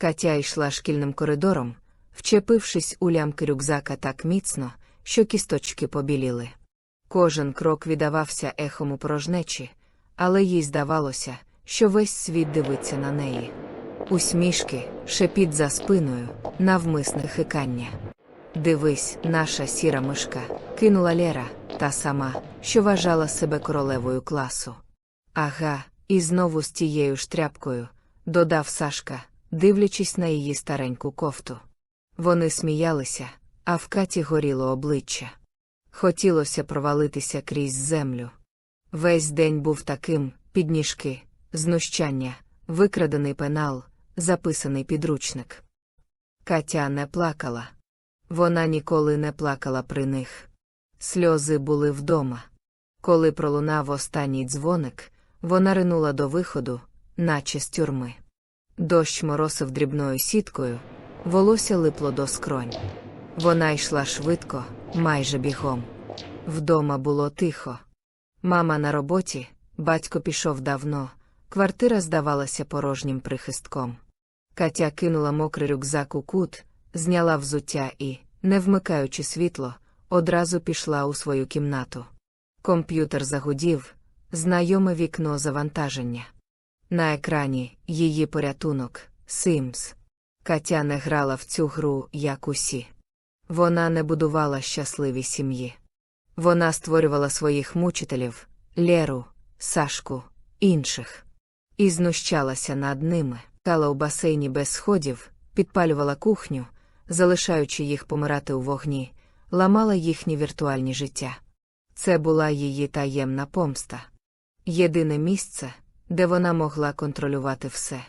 Катя йшла шкільним коридором, вчепившись у лямки рюкзака так міцно, що кісточки побіліли. Кожен крок віддавався ехом у порожнечі, але їй здавалося, що весь світ дивиться на неї. Усмішки, шепіт за спиною, навмисне хикання. Дивись, наша сіра мишка, кинула Лера, та сама, що вважала себе королевою класу. Ага, і знову з тією ж тряпкою, додав Сашка, дивлячись на її стареньку кофту. Вони сміялися, а в каті горіло обличчя. Хотілося провалитися крізь землю. Весь день був таким підніжки, знущання, викрадений пенал, записаний підручник. Катя не плакала. Вона ніколи не плакала при них. Сльози були вдома. Коли пролунав останній дзвоник, вона ринула до виходу, наче з тюрми. Дощ моросив дрібною сіткою, волосся липло до скронь. Вона йшла швидко, майже бігом. Вдома було тихо. Мама на роботі, батько пішов давно, квартира здавалася порожнім прихистком. Катя кинула мокрий рюкзак у кут, зняла взуття і, не вмикаючи світло, одразу пішла у свою кімнату. Комп'ютер загудів, знайоме вікно завантаження. На екрані її порятунок Sims. Катя не грала в цю гру, як усі. Вона не будувала щасливі сім'ї. Вона створювала своїх мучителів Леру, Сашку, інших. І знущалася над ними, кала у басейні без сходів, підпалювала кухню, залишаючи їх помирати у вогні, ламала їхні віртуальні життя. Це була її таємна помста. Єдине місце, де вона могла контролювати все.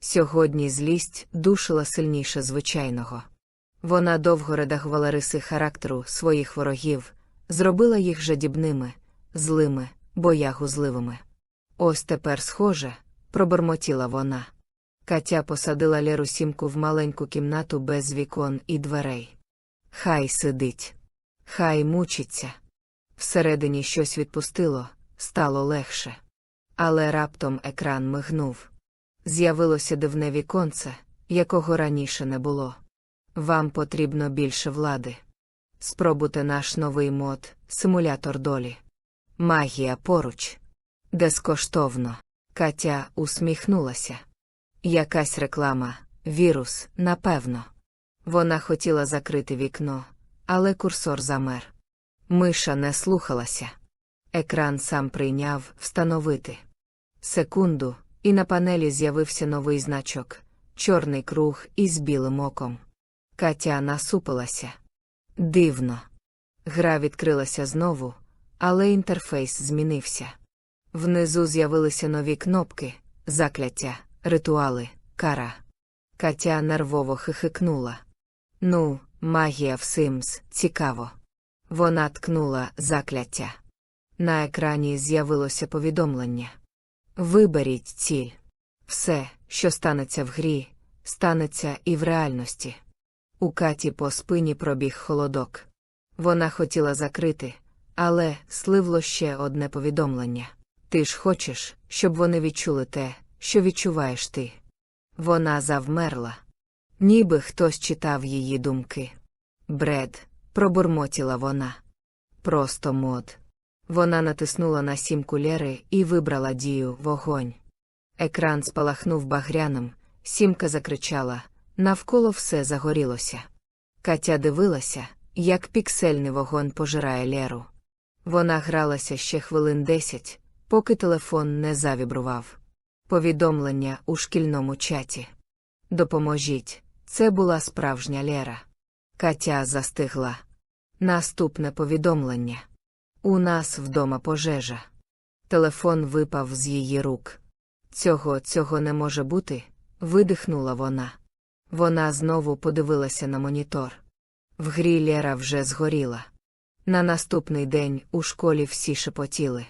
Сьогодні злість душила сильніше звичайного. Вона довго редагувала риси характеру своїх ворогів, зробила їх жадібними, злими, боягузливими. Ось тепер схоже, пробормотіла вона. Катя посадила Леру сімку в маленьку кімнату без вікон і дверей. Хай сидить, хай мучиться. Всередині щось відпустило, стало легше. Але раптом екран мигнув. З'явилося дивне віконце, якого раніше не було. Вам потрібно більше влади. Спробуйте наш новий мод, симулятор долі. Магія поруч. Безкоштовно. Катя усміхнулася. Якась реклама, вірус, напевно. Вона хотіла закрити вікно, але курсор замер. Миша не слухалася. Екран сам прийняв встановити. Секунду, і на панелі з'явився новий значок чорний круг із білим оком. Катя насупилася. Дивно. Гра відкрилася знову, але інтерфейс змінився. Внизу з'явилися нові кнопки, закляття, ритуали, кара. Катя нервово хихикнула. Ну, магія в Sims, цікаво. Вона ткнула закляття. На екрані з'явилося повідомлення. Виберіть ціль. Все, що станеться в грі, станеться і в реальності. У Каті по спині пробіг холодок. Вона хотіла закрити, але сливло ще одне повідомлення. Ти ж хочеш, щоб вони відчули те, що відчуваєш ти. Вона завмерла. Ніби хтось читав її думки. Бред, пробурмотіла вона. Просто мод. Вона натиснула на сімку Лєри і вибрала дію вогонь. Екран спалахнув багряним, сімка закричала навколо все загорілося. Катя дивилася, як піксельний вогонь пожирає Лєру. Вона гралася ще хвилин десять, поки телефон не завібрував. Повідомлення у шкільному чаті. Допоможіть, це була справжня Лєра. Катя застигла. Наступне повідомлення. У нас вдома пожежа. Телефон випав з її рук. Цього, цього не може бути, видихнула вона. Вона знову подивилася на монітор. В грі Лєра вже згоріла. На наступний день у школі всі шепотіли.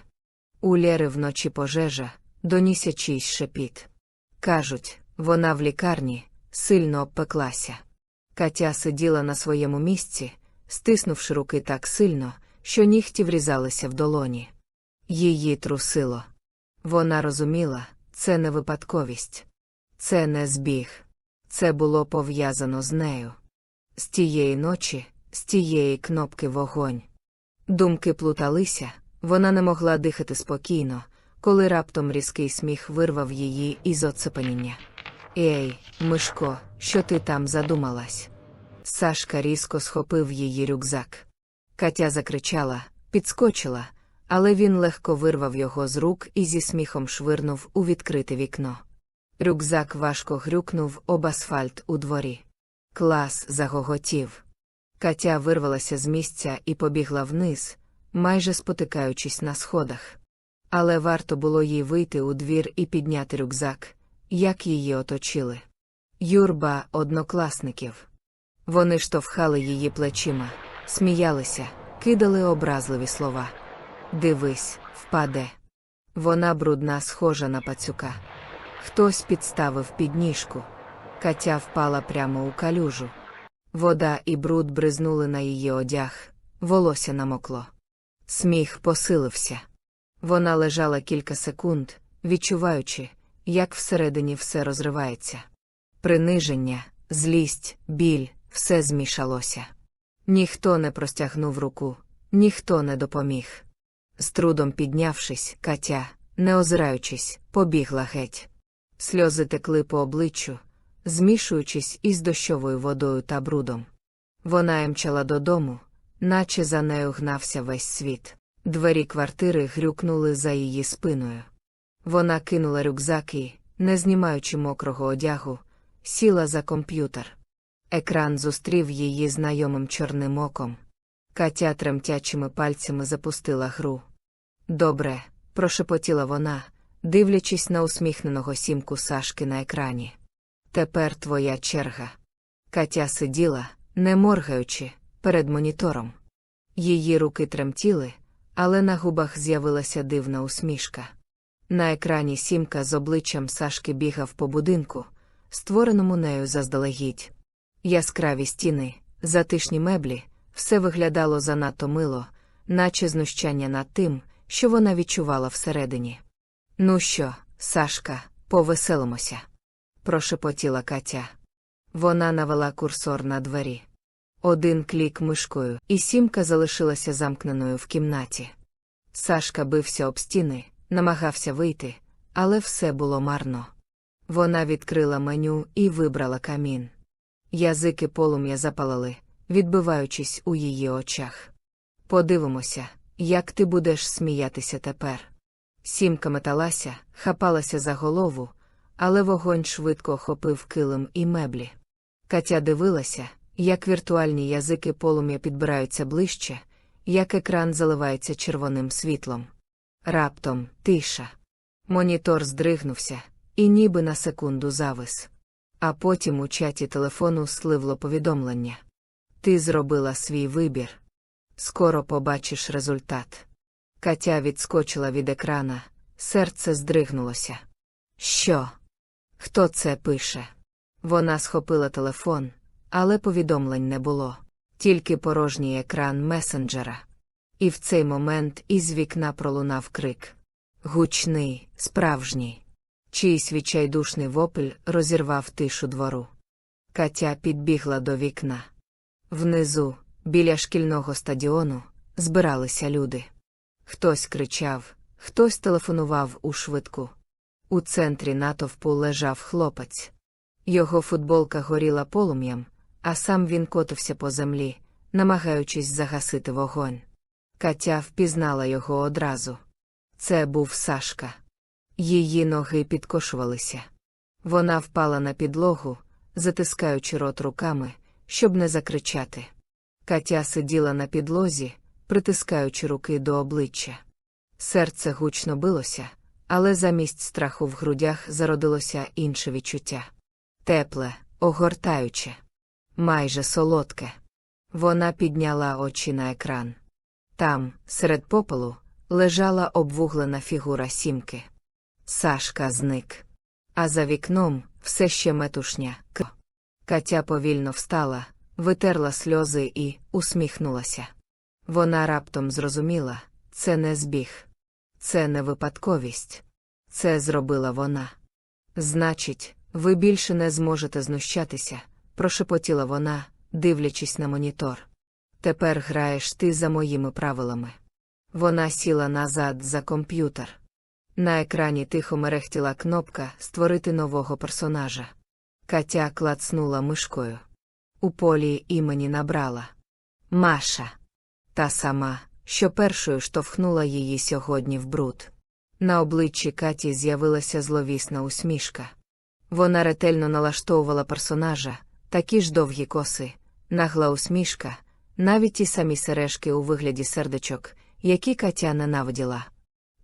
У Лєри вночі пожежа, донісся чийсь шепіт. Кажуть, вона в лікарні, сильно обпеклася. Катя сиділа на своєму місці, стиснувши руки так сильно, що нігті врізалися в долоні. Її трусило. Вона розуміла, це не випадковість, це не збіг, Це було пов'язано з нею. З тієї ночі, з тієї кнопки вогонь. Думки плуталися, вона не могла дихати спокійно, коли раптом різкий сміх вирвав її із оцепеніння. Ей, Мишко, що ти там задумалась? Сашка різко схопив її рюкзак. Катя закричала, підскочила, але він легко вирвав його з рук і зі сміхом швирнув у відкрите вікно. Рюкзак важко грюкнув об асфальт у дворі. Клас загоготів. Катя вирвалася з місця і побігла вниз, майже спотикаючись на сходах. Але варто було їй вийти у двір і підняти рюкзак, як її оточили. Юрба однокласників. Вони штовхали її плечима, сміялися, кидали образливі слова. Дивись, впаде. Вона брудна, схожа на пацюка. Хтось підставив підніжку. Катя впала прямо у калюжу. Вода і бруд бризнули на її одяг, волосся намокло. Сміх посилився. Вона лежала кілька секунд, відчуваючи, як всередині все розривається. Приниження, злість, біль, все змішалося. Ніхто не простягнув руку, ніхто не допоміг. З трудом піднявшись, Катя, не озираючись, побігла геть. Сльози текли по обличчю, змішуючись із дощовою водою та брудом. Вона емчала додому, наче за нею гнався весь світ. Двері квартири грюкнули за її спиною. Вона кинула рюкзак і, не знімаючи мокрого одягу, сіла за комп'ютер. Екран зустрів її знайомим чорним оком. Катя тремтячими пальцями запустила гру. Добре, прошепотіла вона, дивлячись на усміхненого сімку Сашки на екрані. Тепер твоя черга. Катя сиділа, не моргаючи, перед монітором. Її руки тремтіли, але на губах з'явилася дивна усмішка. На екрані сімка з обличчям Сашки бігав по будинку, створеному нею заздалегідь. Яскраві стіни, затишні меблі, все виглядало занадто мило, наче знущання над тим, що вона відчувала всередині. Ну що, Сашка, повеселимося, прошепотіла Катя. Вона навела курсор на двері. Один клік мишкою, і сімка залишилася замкненою в кімнаті. Сашка бився об стіни, намагався вийти, але все було марно. Вона відкрила меню і вибрала камін. Язики полум'я запалили, відбиваючись у її очах. Подивимося, як ти будеш сміятися тепер. Сімка металася, хапалася за голову, але вогонь швидко охопив килим і меблі. Катя дивилася, як віртуальні язики полум'я підбираються ближче, як екран заливається червоним світлом. Раптом тиша. Монітор здригнувся, і ніби на секунду завис. А потім у чаті телефону сливло повідомлення. Ти зробила свій вибір. Скоро побачиш результат. Катя відскочила від екрана, серце здригнулося. Що? Хто це пише? Вона схопила телефон, але повідомлень не було, тільки порожній екран месенджера. І в цей момент із вікна пролунав крик. Гучний, справжній. Чийсь відчайдушний вопль розірвав тишу двору. Катя підбігла до вікна. Внизу, біля шкільного стадіону, збиралися люди. Хтось кричав, хтось телефонував у швидку. У центрі натовпу лежав хлопець. Його футболка горіла полум'ям, а сам він котився по землі, намагаючись загасити вогонь. Катя впізнала його одразу. Це був Сашка. Її ноги підкошувалися. Вона впала на підлогу, затискаючи рот руками, щоб не закричати. Катя сиділа на підлозі, притискаючи руки до обличчя. Серце гучно билося, але замість страху в грудях зародилося інше відчуття. Тепле, огортаюче, майже солодке. Вона підняла очі на екран. Там, серед попелу, лежала обвуглена фігура сімки. Сашка зник. А за вікном все ще метушня. Катя повільно встала, витерла сльози і усміхнулася. Вона раптом зрозуміла це не збіг, це не випадковість. Це зробила вона. Значить, Ви більше не зможете знущатися, прошепотіла вона, дивлячись на монітор. Тепер граєш ти за моїми правилами. Вона сіла назад за комп'ютер. На екрані тихо мерехтіла кнопка Створити нового персонажа. Катя клацнула мишкою. У полі імені набрала Маша. Та сама, що першою штовхнула її сьогодні в бруд. На обличчі Каті з'явилася зловісна усмішка. Вона ретельно налаштовувала персонажа, такі ж довгі коси, нагла усмішка, навіть ті самі сережки у вигляді сердечок, які Катя ненавиділа.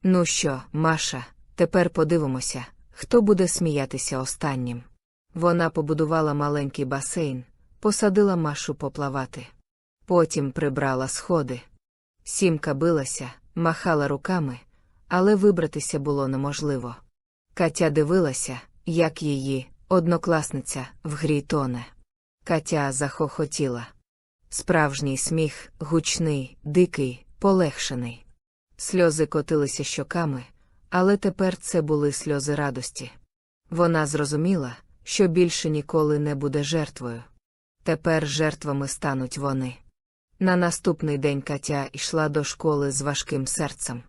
Ну що, Маша, тепер подивимося, хто буде сміятися останнім. Вона побудувала маленький басейн, посадила Машу поплавати. Потім прибрала сходи. Сімка билася, махала руками, але вибратися було неможливо. Катя дивилася, як її, однокласниця, в грі тоне. Катя захохотіла. Справжній сміх, гучний, дикий, полегшений. Сльози котилися щоками, але тепер це були сльози радості. Вона зрозуміла, що більше ніколи не буде жертвою. Тепер жертвами стануть вони. На наступний день Катя йшла до школи з важким серцем.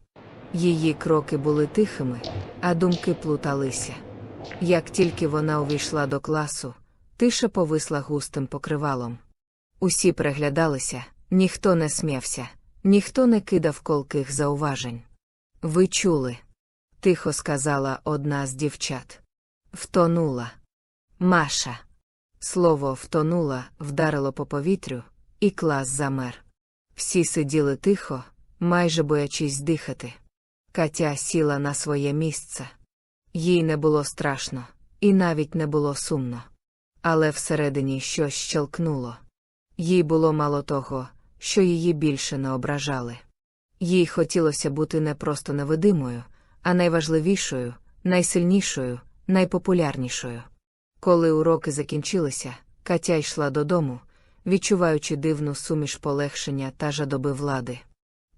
Її кроки були тихими, а думки плуталися. Як тільки вона увійшла до класу, тиша повисла густим покривалом. Усі приглядалися, ніхто не сміявся, ніхто не кидав колких зауважень. Ви чули? тихо сказала одна з дівчат. Втонула. Маша. Слово втонула, вдарило по повітрю, і клас замер. Всі сиділи тихо, майже боячись дихати. Катя сіла на своє місце. Їй не було страшно, і навіть не було сумно. Але всередині щось щелкнуло. Їй було мало того, що її більше не ображали. Їй хотілося бути не просто невидимою, а найважливішою, найсильнішою, найпопулярнішою. Коли уроки закінчилися, Катя йшла додому, відчуваючи дивну суміш полегшення та жадоби влади.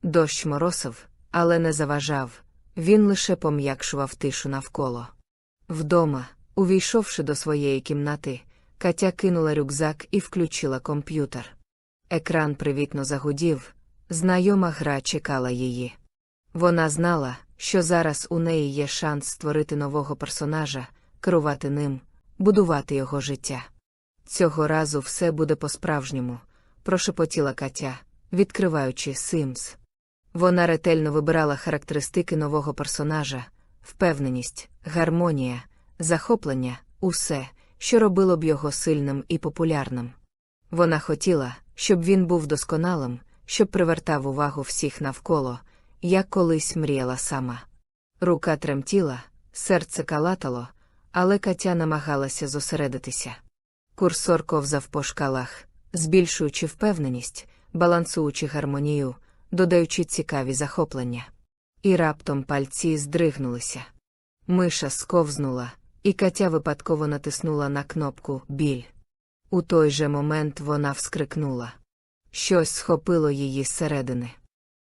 Дощ моросив, але не заважав, він лише пом'якшував тишу навколо. Вдома, увійшовши до своєї кімнати, Катя кинула рюкзак і включила комп'ютер. Екран привітно загудів, знайома гра чекала її. Вона знала, що зараз у неї є шанс створити нового персонажа, керувати ним, будувати його життя. Цього разу все буде по-справжньому, прошепотіла Катя, відкриваючи Sims. Вона ретельно вибирала характеристики нового персонажа, впевненість, гармонія, захоплення, усе, що робило б його сильним і популярним. Вона хотіла, щоб він був досконалим, щоб привертав увагу всіх навколо, як колись мріяла сама. Рука тремтіла, серце калатало, але Катя намагалася зосередитися. Курсор ковзав по шкалах, збільшуючи впевненість, балансуючи гармонію, додаючи цікаві захоплення. І раптом пальці здригнулися. Миша сковзнула, і Катя випадково натиснула на кнопку Біль. У той же момент вона вскрикнула. Щось схопило її зсередини.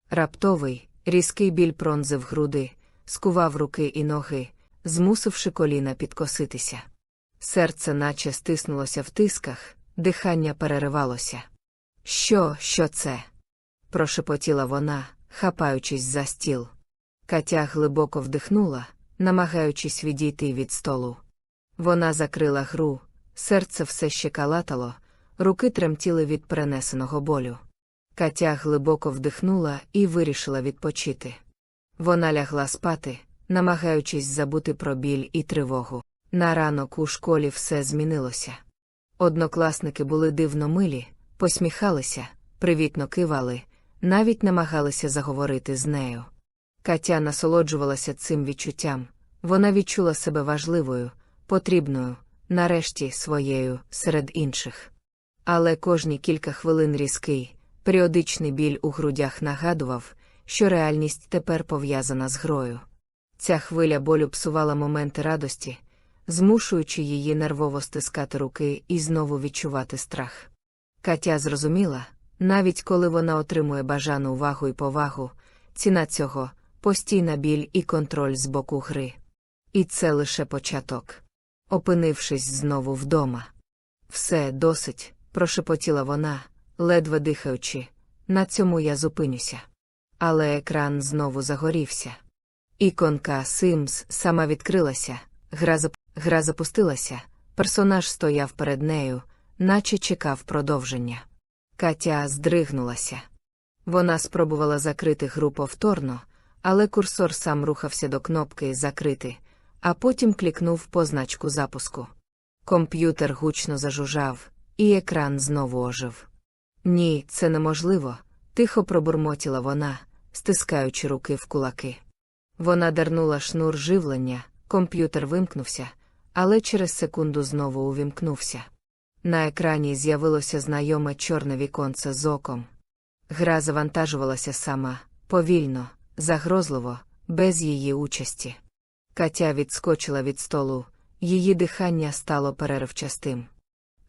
Раптовий, різкий біль пронзив груди, скував руки і ноги, змусивши коліна підкоситися. Серце наче стиснулося в тисках, дихання переривалося. Що, що це? прошепотіла вона, хапаючись за стіл. Катя глибоко вдихнула, намагаючись відійти від столу. Вона закрила гру, серце все ще калатало, руки тремтіли від перенесеного болю. Катя глибоко вдихнула і вирішила відпочити. Вона лягла спати, намагаючись забути про біль і тривогу. На ранок у школі все змінилося. Однокласники були дивно милі, посміхалися, привітно кивали, навіть намагалися заговорити з нею. Катя насолоджувалася цим відчуттям, вона відчула себе важливою, потрібною, нарешті своєю, серед інших. Але кожні кілька хвилин різкий, періодичний біль у грудях нагадував, що реальність тепер пов'язана з грою. Ця хвиля болю псувала моменти радості, змушуючи її нервово стискати руки і знову відчувати страх. Катя зрозуміла, навіть коли вона отримує бажану увагу і повагу, ціна цього постійна біль і контроль з боку гри. І це лише початок. Опинившись знову вдома. Все досить, прошепотіла вона, ледве дихаючи. На цьому я зупинюся. Але екран знову загорівся. Іконка Sims сама відкрилася, гра, зап... гра запустилася, персонаж стояв перед нею, наче чекав продовження. Катя здригнулася. Вона спробувала закрити гру повторно, але курсор сам рухався до кнопки Закрити, а потім клікнув по значку запуску. Комп'ютер гучно зажужжав, і екран знову ожив. Ні, це неможливо, тихо пробурмотіла вона, стискаючи руки в кулаки. Вона дернула шнур живлення, комп'ютер вимкнувся, але через секунду знову увімкнувся. На екрані з'явилося знайоме чорне віконце з оком. Гра завантажувалася сама, повільно, загрозливо, без її участі. Катя відскочила від столу, її дихання стало переривчастим.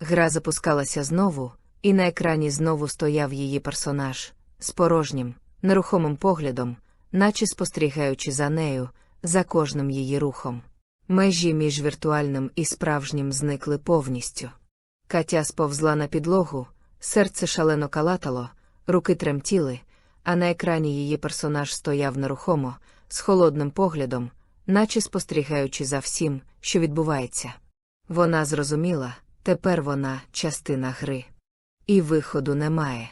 Гра запускалася знову, і на екрані знову стояв її персонаж з порожнім, нерухомим поглядом, наче спостерігаючи за нею, за кожним її рухом. Межі між віртуальним і справжнім зникли повністю. Катя сповзла на підлогу, серце шалено калатало, руки тремтіли, а на екрані її персонаж стояв нерухомо, з холодним поглядом, наче спостерігаючи за всім, що відбувається. Вона зрозуміла, тепер вона частина гри. І виходу немає.